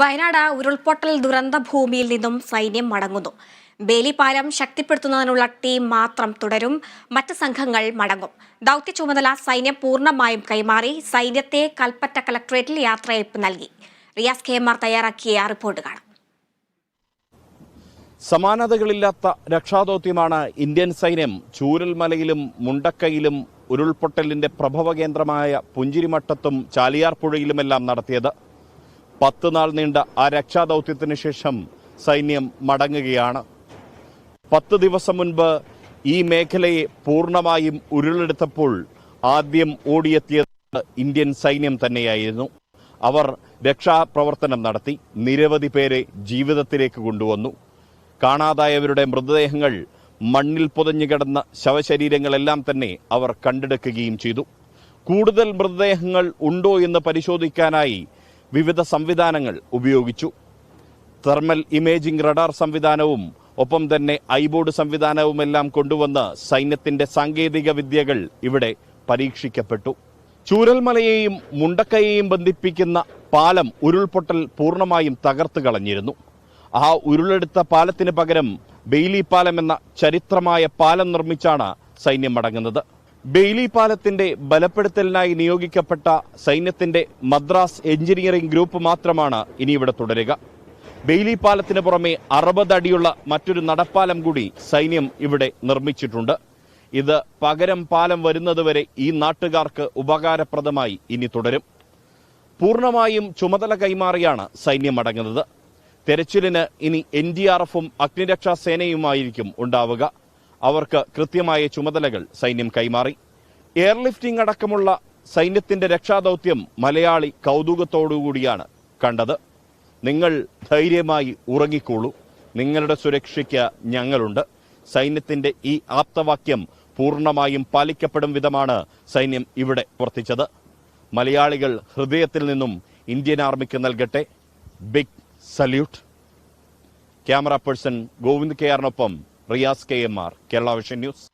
വയനാട് ഉരുൾപൊട്ടൽ ദുരന്ത ഭൂമിയിൽ നിന്നും സൈന്യം മടങ്ങുന്നു. ബേലിപാലം ശക്തിപ്പെടുത്തുന്നതിനുള്ള ടീം മാത്രം തുടരും. മറ്റ് സംഘങ്ങൾ മടങ്ങും. ദൗത്യ ചുമതല സൈന്യം പൂർണമായും കൈമാറി. സൈന്യത്തെ കൽപ്പറ്റ കളക്ടറേറ്റിൽ യാത്രയയപ്പ് നൽകി. റിയാസ് ആർ തയ്യാറാക്കിയ റിപ്പോർട്ട് കാണാം. സമാനതകളില്ലാത്ത രക്ഷാദൗത്യമാണ് ഇന്ത്യൻ സൈന്യം ചൂരൽമലയിലും മുണ്ടക്കയിലും ഉരുൾപൊട്ടലിന്റെ പ്രഭവ കേന്ദ്രമായ പുഞ്ചിരിമട്ടത്തും ചാലിയാർ പുഴയിലുമെല്ലാം നടത്തിയത്. പത്ത് നാൾ നീണ്ട ആ രക്ഷാദൗത്യത്തിന് ശേഷം സൈന്യം മടങ്ങുകയാണ്. പത്ത് ദിവസം മുൻപ് ഈ മേഖലയെ പൂർണമായും ഉരുളെടുത്തപ്പോൾ ആദ്യം ഓടിയെത്തിയത് ഇന്ത്യൻ സൈന്യം തന്നെയായിരുന്നു. അവർ രക്ഷാപ്രവർത്തനം നടത്തി. നിരവധി പേരെ ജീവിതത്തിലേക്ക് കൊണ്ടുവന്നു. കാണാതായവരുടെ മൃതദേഹങ്ങൾ മണ്ണിൽ പുതഞ്ഞു കിടന്ന ശവശരീരങ്ങളെല്ലാം തന്നെ അവർ കണ്ടെടുക്കുകയും ചെയ്തു. കൂടുതൽ മൃതദേഹങ്ങൾ ഉണ്ടോ എന്ന് പരിശോധിക്കാനായി വിവിധ സംവിധാനങ്ങൾ ഉപയോഗിച്ചു. തെർമൽ ഇമേജിംഗ് റഡാർ സംവിധാനവും ഒപ്പം തന്നെ ഐബോർഡ് സംവിധാനവുമെല്ലാം കൊണ്ടുവന്ന് സൈന്യത്തിന്റെ സാങ്കേതിക വിദ്യകൾ ഇവിടെ പരീക്ഷിക്കപ്പെട്ടു. ചൂരൽമലയെയും മുണ്ടക്കയെയും ബന്ധിപ്പിക്കുന്ന പാലം ഉരുൾപൊട്ടൽ പൂർണമായും തകർത്ത് കളഞ്ഞിരുന്നു. ആ ഉരുളെടുത്ത പാലത്തിന് പകരം ബെയ്ലി പാലം എന്ന ചരിത്രമായ പാലം നിർമ്മിച്ചാണ് സൈന്യം മടങ്ങുന്നത് ബെയിലി പാലത്തിന്റെ ബലപ്പെടുത്തലിനായി നിയോഗിക്കപ്പെട്ട സൈന്യത്തിന്റെ മദ്രാസ് എഞ്ചിനീയറിംഗ് ഗ്രൂപ്പ് മാത്രമാണ് ഇനി ഇവിടെ തുടരുക. ബെയ്ലി പാലത്തിന് പുറമെ അറുപത് അടിയുള്ള മറ്റൊരു നടപ്പാലം കൂടി സൈന്യം ഇവിടെ നിർമ്മിച്ചിട്ടുണ്ട്. ഇത് പകരം പാലം വരുന്നതുവരെ ഈ നാട്ടുകാർക്ക് ഉപകാരപ്രദമായി ഇനി തുടരും. പൂർണമായും ചുമതല കൈമാറിയാണ് സൈന്യം അടങ്ങുന്നത്. തെരച്ചിലിന് ഇനി എൻ ഡി ആർ എഫും അഗ്നിരക്ഷാ സേനയുമായിരിക്കും ഉണ്ടാവുക. അവർക്ക് കൃത്യമായ ചുമതലകൾ സൈന്യം കൈമാറി. എയർലിഫ്റ്റിംഗ് അടക്കമുള്ള സൈന്യത്തിന്റെ രക്ഷാദൌത്യം മലയാളി കൗതുകത്തോടുകൂടിയാണ് കണ്ടത്. നിങ്ങൾ ധൈര്യമായി ഉറങ്ങിക്കോളൂ. നിങ്ങളുടെ സുരക്ഷയ്ക്ക് ഞങ്ങളുണ്ട്. സൈന്യത്തിന്റെ ഈ ആപ്തവാക്യം പൂർണമായും പാലിക്കപ്പെടും വിധമാണ് സൈന്യം ഇവിടെ പ്രവർത്തിച്ചത്. മലയാളികൾ ഹൃദയത്തിൽ നിന്നും ഇന്ത്യൻ ആർമിക്ക് നൽകട്ടെ. Big salute camera person Govind K ആറിനൊപ്പം Riyas K M R Kerala vision news.